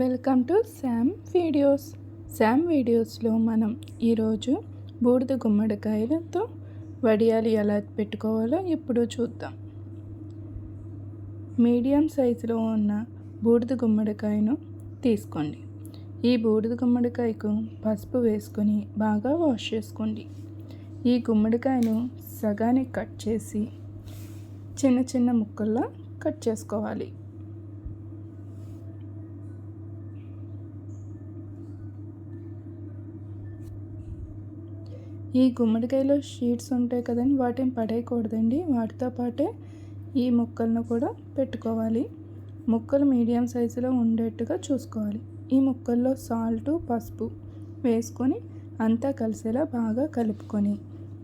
Welcome to Sam videos. Sam వీడియోస్లో మనం ఈరోజు బూడిద గుమ్మడికాయలతో వడియాలు ఎలా పెట్టుకోవాలో ఇప్పుడు చూద్దాం. మీడియం సైజులో ఉన్న బూడిద గుమ్మడికాయను తీసుకోండి. ఈ బూడిద గుమ్మడికాయకు పసుపు వేసుకొని బాగా వాష్ చేసుకోండి. ఈ గుమ్మడికాయను సగానికి కట్ చేసి చిన్న చిన్న ముక్కల్లో కట్ చేసుకోవాలి. ఈ గుమ్మడికాయలో షీట్స్ ఉంటాయి కదండి వాటిని పడేయకూడదండి. వాటితో పాటే ఈ ముక్కలను కూడా పెట్టుకోవాలి. ముక్కలు మీడియం సైజులో ఉండేట్టుగా చూసుకోవాలి. ఈ ముక్కల్లో సాల్ట్ పసుపు వేసుకొని అంతా కలిసేలా బాగా కలుపుకొని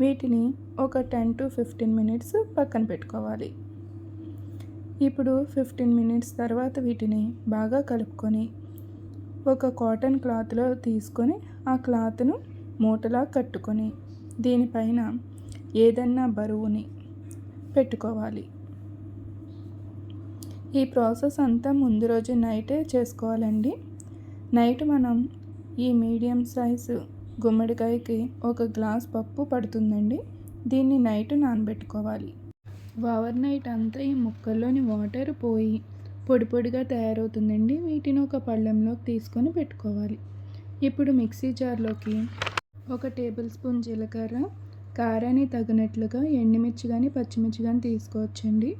వీటిని ఒక టెన్ టు ఫిఫ్టీన్ మినిట్స్ పక్కన పెట్టుకోవాలి. ఇప్పుడు ఫిఫ్టీన్ మినిట్స్ తర్వాత వీటిని బాగా కలుపుకొని ఒక కాటన్ క్లాత్లో తీసుకొని ఆ క్లాత్ను మూటలా కట్టుకొని దీనిపైన ఏదన్నా బరువుని పెట్టుకోవాలి. ఈ ప్రాసెస్ అంతా ముందు రోజు నైటే చేసుకోవాలండి. నైట్ మనం ఈ మీడియం సైజు గుమ్మడికాయకి ఒక గ్లాస్ పప్పు పడుతుందండి. దీన్ని నైట్ నానబెట్టుకోవాలి. ఓవర్ నైట్ అంతా ఈ ముక్కల్లోని వాటర్ పోయి పొడి పొడిగా తయారవుతుందండి. వీటిని ఒక పళ్ళెంలోకి తీసుకొని పెట్టుకోవాలి. ఇప్పుడు మిక్సీ జార్లోకి ఒక టేబుల్ స్పూన్ జీలకర్ర కారాన్ని తగినట్లుగా ఎండుమిర్చి కానీ పచ్చిమిర్చి కానీ తీసుకోవచ్చండి.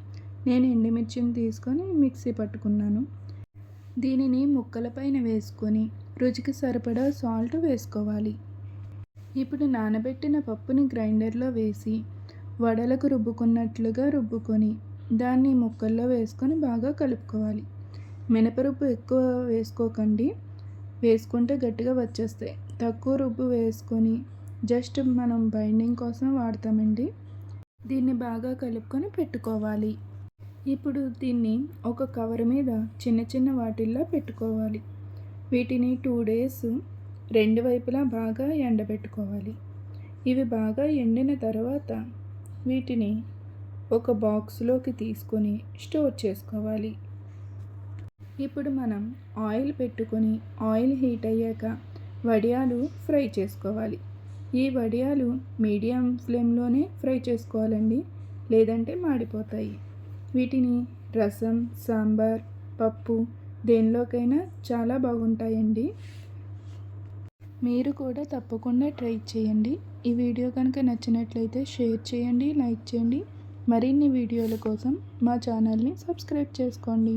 నేను ఎండుమిర్చిని తీసుకొని మిక్సీ పట్టుకున్నాను. దీనిని ముక్కలపైన వేసుకొని రుచికి సరిపడా సాల్ట్ వేసుకోవాలి. ఇప్పుడు నానబెట్టిన పప్పుని గ్రైండర్లో వేసి వడలకు రుబ్బుకున్నట్లుగా రుబ్బుకొని దాన్ని ముక్కల్లో వేసుకొని బాగా కలుపుకోవాలి. మినపరుపు ఎక్కువ వేసుకోకండి. వేసుకుంటే గట్టిగా వచ్చేస్తాయి. తక్కువ రుబ్బు వేసుకొని జస్ట్ మనం బైండింగ్ కోసం వాడతామండి. దీన్ని బాగా కలుపుకొని పెట్టుకోవాలి. ఇప్పుడు దీన్ని ఒక కవర్ మీద చిన్న చిన్న వాటిల్లో పెట్టుకోవాలి. వీటిని టూ డేస్ రెండు వైపులా బాగా ఎండబెట్టుకోవాలి. ఇవి బాగా ఎండిన తర్వాత వీటిని ఒక బాక్స్లోకి తీసుకొని స్టోర్ చేసుకోవాలి. ఇప్పుడు మనం ఆయిల్ పెట్టుకొని ఆయిల్ హీట్ అయ్యాక వడియాలు ఫ్రై చేసుకోవాలి. ఈ వడియాలు మీడియం ఫ్లేమ్లోనే ఫ్రై చేసుకోవాలండి లేదంటే మాడిపోతాయి. వీటిని రసం సాంబార్ పప్పు దేనిలోకైనా చాలా బాగుంటాయండి. మీరు కూడా తప్పకుండా ట్రై చేయండి. ఈ వీడియో కనుక నచ్చినట్లయితే షేర్ చేయండి లైక్ చేయండి. మరిన్ని వీడియోల కోసం మా ఛానల్ని సబ్స్క్రైబ్ చేసుకోండి.